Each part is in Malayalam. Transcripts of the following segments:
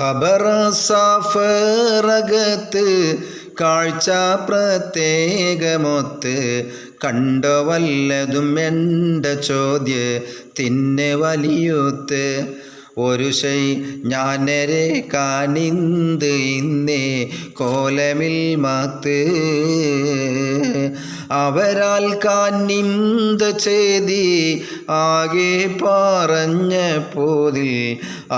ഖബർ സഫറകത്ത് കാഴ്ച പ്രത്യേകമൊത്ത് കണ്ടോ വല്ലതും എന്റെ ചോദ്യ തിന്നെ വലിയൂത്ത്. ഒരു ശൈ ഞാനരെ കാണിന്ത് ഇന്നേ കോലമിൽ മാത്ത്. അവരാൽ കാന്നിന്ത ചെയ്തി ആകെ പറഞ്ഞ പോതിൽ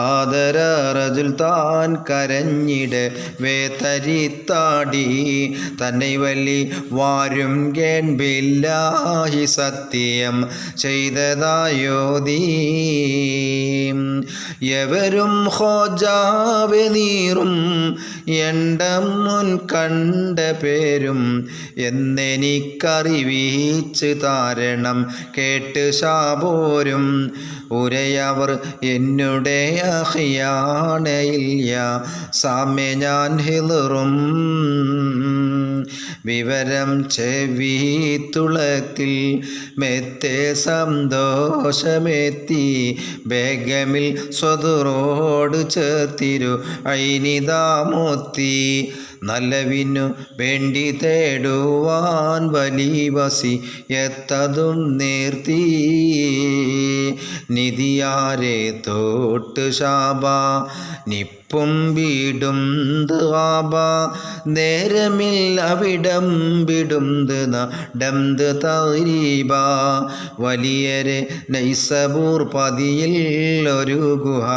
ആദരറജുൽ താൻ കരഞ്ഞിട വേതരിത്താടി തന്നെ വലി വാരും കേൺപില്ലാഹി സത്യം ചെയ്തതായോദീ എവരും ഹോജാവെ നീറും എണ്ടം മുൻ കണ്ട പേരും എന്നെനിക്കറിവീച്ച് താരണം. കേട്ട് ശാപോരും ഉരയവർ എന്നുടെ അഹിയാണയില്ല സാമ്യ ഞാൻ ഹിളറും വിവരം ചെവി തുളത്തിൽ മെത്തെ സന്തോഷമെത്തി ബേഗമിൽ സ്വതുറോട് ചേർത്തിരു ഐനിതാമൊത്തി നല്ലവിനു വേണ്ടി തേടുവാൻ വലിവസി എത്തതും നേർത്തി. നിധിയാരെ തോട്ട് ശാബ നിപ്പും വീടും ആബ നേരമിൽ അവിടം വിടുന്ത് നടന്ത് തരീബ വലിയരെ നൈസബൂർ പതിയിൽ ഒരു ഗുഹ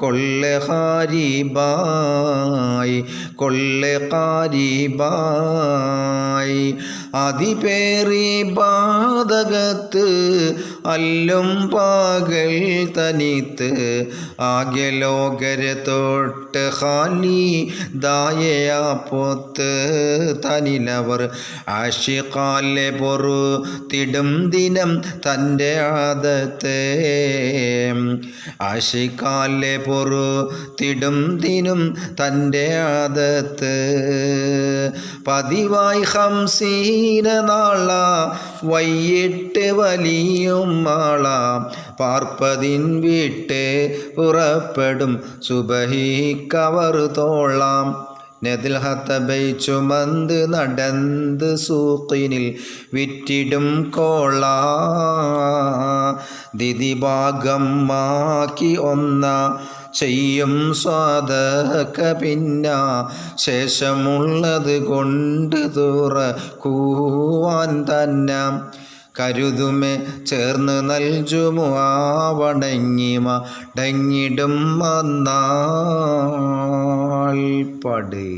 കൊള്ളഹാരിബായി. কারিবাই അതിപേറി പാതകത്ത് അല്ലും പാകൽ തനിത്ത്. ആകെ ലോകരെ തൊട്ട് ഹാലി ദായയാ തനിലവർ. ആഷിക്കാലെ പൊറു തിടും ദിനം തന്റെ ആദത്തെ. ആഷിക്കാലെ പൊറു തിടും ദിനും തന്റെ ആദത്ത്. പതിവായി ഹംസീന നാള വൈകിട്ട് വലിയും മാള പാർപ്പതിൻ വീട്ട് പുറപ്പെടും സുബഹി കവർ തോളാം. നെതിൽ ഹത്തബൈ ചുമന്ത് നടന്ത് സൂക്കിനിൽ വിറ്റിടും കോള. ദിതിഭാഗം മാക്കി ഒന്ന ചെയ്യും സ്വാദക പിന്ന. ശേഷമുള്ളത് കൊണ്ട് തുറക്കുവാൻ തന്നെ കരുതുമേ ചേർന്ന് നൽകുമോ ആവണങ്ങിമ ഡങ്ങിടും വന്നാൽ പട്.